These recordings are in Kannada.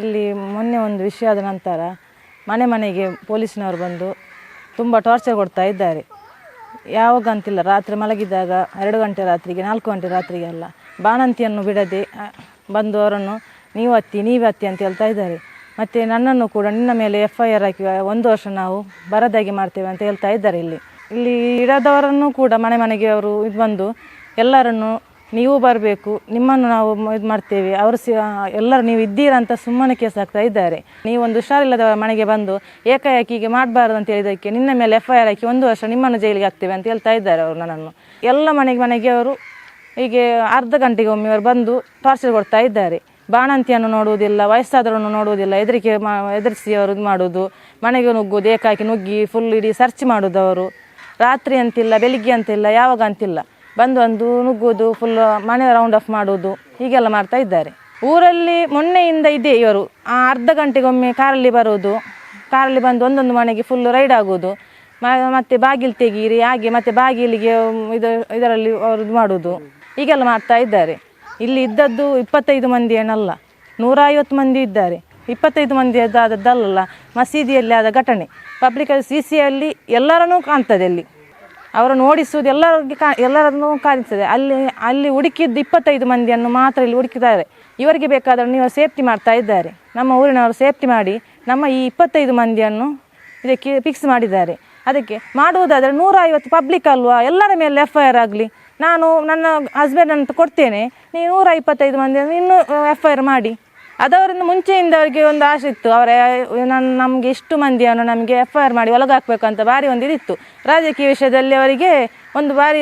ಇಲ್ಲಿ ಮೊನ್ನೆ ಒಂದು ವಿಷಯ ಆದ ನಂತರ ಮನೆ ಮನೆಗೆ ಪೊಲೀಸ್ನವರು ಬಂದು ತುಂಬ ಟಾರ್ಚರ್ ಕೊಡ್ತಾ ಇದ್ದಾರೆ. ಯಾವಾಗ ಅಂತಿಲ್ಲ ರಾತ್ರಿ ಮಲಗಿದಾಗ ಎರಡು ಗಂಟೆ ರಾತ್ರಿಗೆ, ನಾಲ್ಕು ಗಂಟೆ ರಾತ್ರಿಗೆ ಅಲ್ಲ, ಬಾಣಂತಿಯನ್ನು ಬಿಡದೆ ಬಂದು ಅವರನ್ನು ನೀವು ಹತ್ತಿ ನೀವು ಹತ್ತಿ ಅಂತ ಹೇಳ್ತಾ ಇದ್ದಾರೆ. ಮತ್ತು ನನ್ನನ್ನು ಕೂಡ ನಿನ್ನ ಮೇಲೆ ಎಫ್ ಐ ಆರ್ ಹಾಕಿ, ಒಂದು ವರ್ಷ ನಾವು ಬರದಾಗಿ ಮಾಡ್ತೇವೆ ಅಂತ ಹೇಳ್ತಾ ಇದ್ದಾರೆ ಇಲ್ಲಿ. ಇಲ್ಲಿ ಇಡದವರನ್ನು ಕೂಡ ಮನೆ ಮನೆಗೆ ಅವರು ಇದು ಬಂದು ಎಲ್ಲರನ್ನು ನೀವು ಬರಬೇಕು, ನಿಮ್ಮನ್ನು ನಾವು ಇದು ಮಾಡ್ತೇವೆ. ಅವರು ಸಿ ಎಲ್ಲರೂ ನೀವು ಇದ್ದೀರಾ ಅಂತ ಸುಮ್ಮನೆ ಕೇಸ್ ಹಾಕ್ತಾ ಇದ್ದಾರೆ ನೀವೊಂದು ಹುಷಾರಿಲ್ಲದವರ ಮನೆಗೆ ಬಂದು ಏಕಾಏಕಿ ಹೀಗೆ ಮಾಡಬಾರ್ದು ಅಂತ ಹೇಳಿದಕ್ಕೆ ನಿನ್ನ ಮೇಲೆ ಎಫ್ ಐ ಆರ್ ಹಾಕಿ ಒಂದು ವರ್ಷ ನಿಮ್ಮನ್ನು ಜೈಲಿಗೆ ಹಾಕ್ತೇವೆ ಅಂತ ಹೇಳ್ತಾ ಇದ್ದಾರೆ ಅವರು ನನ್ನನ್ನು. ಎಲ್ಲ ಮನೆಗೆ ಮನೆಗೆ ಅವರು ಹೀಗೆ ಅರ್ಧ ಗಂಟೆಗೆ ಒಮ್ಮೆ ಅವರು ಬಂದು ಟಾರ್ಚರ್ ಕೊಡ್ತಾ ಇದ್ದಾರೆ. ಬಾಣಂತಿಯನ್ನು ನೋಡುವುದಿಲ್ಲ, ವಯಸ್ಸಾದವರನ್ನು ನೋಡುವುದಿಲ್ಲ, ಹೆದರಿಕೆ ಮಾ ಅವರು ಇದು ಮಾಡೋದು ಮನೆಗೆ ನುಗ್ಗೋದು ಏಕಾಕಿ ನುಗ್ಗಿ ಫುಲ್ ಇಡೀ ಸರ್ಚ್ ಮಾಡೋದು ಅವರು ರಾತ್ರಿ ಅಂತಿಲ್ಲ, ಬೆಳಿಗ್ಗೆ ಅಂತಿಲ್ಲ, ಯಾವಾಗ ಅಂತಿಲ್ಲ. ಬಂದು ಒಂದು ನುಗ್ಗೋದು ಫುಲ್ ಮನೆ ರೌಂಡ್ ಆಫ್ ಮಾಡೋದು ಹೀಗೆಲ್ಲ ಮಾಡ್ತಾ ಇದ್ದಾರೆ. ಊರಲ್ಲಿ ಮೊನ್ನೆಯಿಂದ ಇದೆ ಇವರು. ಆ ಅರ್ಧ ಗಂಟೆಗೊಮ್ಮೆ ಕಾರಲ್ಲಿ ಬರೋದು ಕಾರಲ್ಲಿ ಬಂದು ಒಂದೊಂದು ಮನೆಗೆ ಫುಲ್ ರೈಡ್ ಆಗೋದು ಮತ್ತೆ ಬಾಗಿಲು ತೆಗೀರಿ, ಹಾಗೆ ಮತ್ತೆ ಬಾಗಿಲಿಗೆ ಇದು, ಇದರಲ್ಲಿ ಅವರು ಇದು ಮಾಡೋದು ಹೀಗೆಲ್ಲ ಮಾಡ್ತಾ ಇದ್ದಾರೆ. ಇಲ್ಲಿ ಇದ್ದದ್ದು ಇಪ್ಪತ್ತೈದು ಮಂದಿ ಏನಲ್ಲ ನೂರ ಐವತ್ತು ಮಂದಿ ಇದ್ದಾರೆ. ಇಪ್ಪತ್ತೈದು ಮಂದಿ ಆದದ್ದಲ್ಲ ಮಸೀದಿಯಲ್ಲಿ ಆದ ಘಟನೆ. ಪಬ್ಲಿಕ್ ಸಿ ಸಿಯಲ್ಲಿ ಎಲ್ಲರನ್ನೂ ಕಾಣ್ತದೆ ಅಲ್ಲಿ ಅವರನ್ನು ನೋಡಿಸುವುದು ಎಲ್ಲರಿಗೆ ಕಾ, ಎಲ್ಲರನ್ನೂ ಕಾಣಿಸ್ತದೆ. ಅಲ್ಲಿ ಅಲ್ಲಿ ಹುಡುಕಿದ್ದು ಇಪ್ಪತ್ತೈದು ಮಂದಿಯನ್ನು ಮಾತ್ರ ಇಲ್ಲಿ ಹುಡುಕಿದ್ದಾರೆ. ಇವರಿಗೆ ಬೇಕಾದರೂ ನೀವು ಸೇಫ್ಟಿ ಮಾಡ್ತಾ ಇದ್ದಾರೆ. ನಮ್ಮ ಊರಿನವರು ಸೇಫ್ಟಿ ಮಾಡಿ ನಮ್ಮ ಈ ಇಪ್ಪತ್ತೈದು ಮಂದಿಯನ್ನು ಇದಕ್ಕೆ ಫಿಕ್ಸ್ ಮಾಡಿದ್ದಾರೆ. ಅದಕ್ಕೆ ಮಾಡುವುದಾದರೆ ನೂರ ಐವತ್ತು ಪಬ್ಲಿಕ್ ಅಲ್ವಾ? ಎಲ್ಲರ ಮೇಲೆ ಎಫ್ ಐ ಆರ್ ಆಗಲಿ. ನಾನು ನನ್ನ ಹಸ್ಬೆಂಡ್ ಅಂತ ಕೊಡ್ತೇನೆ. ನೀವು ನೂರ ಇಪ್ಪತ್ತೈದು ಮಂದಿಯನ್ನು ಇನ್ನೂ ಎಫ್ ಐ ಆರ್ ಮಾಡಿ. ಅದವರಿಂದ ಮುಂಚೆಯಿಂದ ಅವರಿಗೆ ಒಂದು ಆಸೆ ಇತ್ತು. ಅವರ ನಮಗೆ ಇಷ್ಟು ಮಂದಿಯನ್ನು ನಮಗೆ ಎಫ್ ಐ ಆರ್ ಮಾಡಿ ಅಂತ ಭಾರಿ ಒಂದು ಇದಿತ್ತು. ರಾಜಕೀಯ ವಿಷಯದಲ್ಲಿ ಅವರಿಗೆ ಒಂದು ಬಾರಿ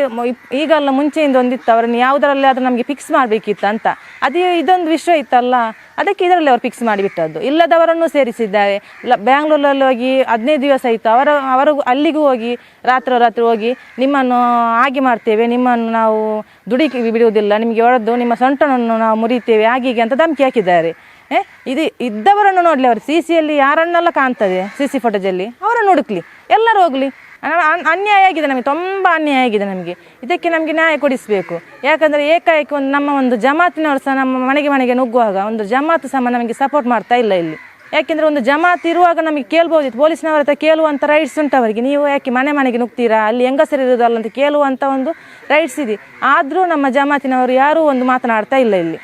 ಈಗಲ್ಲ ಮುಂಚೆಯಿಂದ ಒಂದಿತ್ತು. ಅವರನ್ನು ಯಾವುದರಲ್ಲಿ ಆದರೂ ನಮಗೆ ಫಿಕ್ಸ್ ಮಾಡಬೇಕಿತ್ತು ಅಂತ. ಅದೇ ಇದೊಂದು ವಿಷಯ ಇತ್ತಲ್ಲ, ಅದಕ್ಕೆ ಇದರಲ್ಲಿ ಅವರು ಫಿಕ್ಸ್ ಮಾಡಿಬಿಟ್ಟದ್ದು. ಇಲ್ಲದವರನ್ನು ಸೇರಿಸಿದ್ದಾರೆ. ಇಲ್ಲ ಬ್ಯಾಂಗ್ಳೂರಲ್ಲಿ ಹೋಗಿ ಹದಿನೈದು ದಿವಸ ಇತ್ತು ಅವರ, ಅವರು ಅಲ್ಲಿಗೂ ಹೋಗಿ, ರಾತ್ರಿ ರಾತ್ರಿ ಹೋಗಿ, ನಿಮ್ಮನ್ನು ಹಾಗೆ ಮಾಡ್ತೇವೆ, ನಿಮ್ಮನ್ನು ನಾವು ದುಡಿಕೆ ಬಿಡುವುದಿಲ್ಲ, ನಿಮಗೆ ಹೊಡೆದು ನಿಮ್ಮ ಸೊಂಟನನ್ನು ನಾವು ಮುರಿತೇವೆ ಹಾಗೆ ಹೀಗೆ ಅಂತ ಧಮಕಿ ಹಾಕಿದ್ದಾರೆ. ಏ, ಇದು ಇದ್ದವರನ್ನು ನೋಡಲಿ ಅವರು. ಸಿ ಸಿಯಲ್ಲಿ ಯಾರನ್ನೆಲ್ಲ ಕಾಣ್ತದೆ? ಸಿ ಸಿ ಫೋಟೋಜಲ್ಲಿ ಅವರನ್ನು ಹುಡುಕ್ಲಿ. ಎಲ್ಲರೂ ಹೋಗಲಿ. ಅನ್ಯಾಯ ಆಗಿದೆ ನಮಗೆ. ತುಂಬ ಅನ್ಯಾಯ ಆಗಿದೆ ನಮಗೆ. ಇದಕ್ಕೆ ನಮಗೆ ನ್ಯಾಯ ಕೊಡಿಸಬೇಕು. ಯಾಕಂದರೆ ಏಕಾಏಕಿ ಒಂದು ನಮ್ಮ ಒಂದು ಜಮಾತಿನವರು ಸಹ ನಮ್ಮ ಮನೆಗೆ ಮನೆಗೆ ನುಗ್ಗುವಾಗ ಒಂದು ಜಮಾತು ಸಮ ನಮಗೆ ಸಪೋರ್ಟ್ ಮಾಡ್ತಾ ಇಲ್ಲ ಇಲ್ಲಿ. ಯಾಕೆಂದರೆ ಒಂದು ಜಮಾತ್ ಇರುವಾಗ ನಮಗೆ ಕೇಳ್ಬೋದಿತ್ತು ಪೊಲೀಸ್ನವರ ಹತ್ರ ಕೇಳುವಂಥ ರೈಟ್ಸ್ ಉಂಟು ಅವರಿಗೆ. ನೀವು ಯಾಕೆ ಮನೆ ಮನೆಗೆ ನುಗ್ತೀರಾ? ಅಲ್ಲಿ ಹೆಂಗಸರು ಇರೋದಲ್ಲ ಅಂತ ಕೇಳುವಂಥ ಒಂದು ರೈಟ್ಸ್ ಇದೆ. ಆದರೂ ನಮ್ಮ ಜಮಾತಿನವರು ಯಾರೂ ಒಂದು ಮಾತನಾಡ್ತಾ ಇಲ್ಲ ಇಲ್ಲಿ.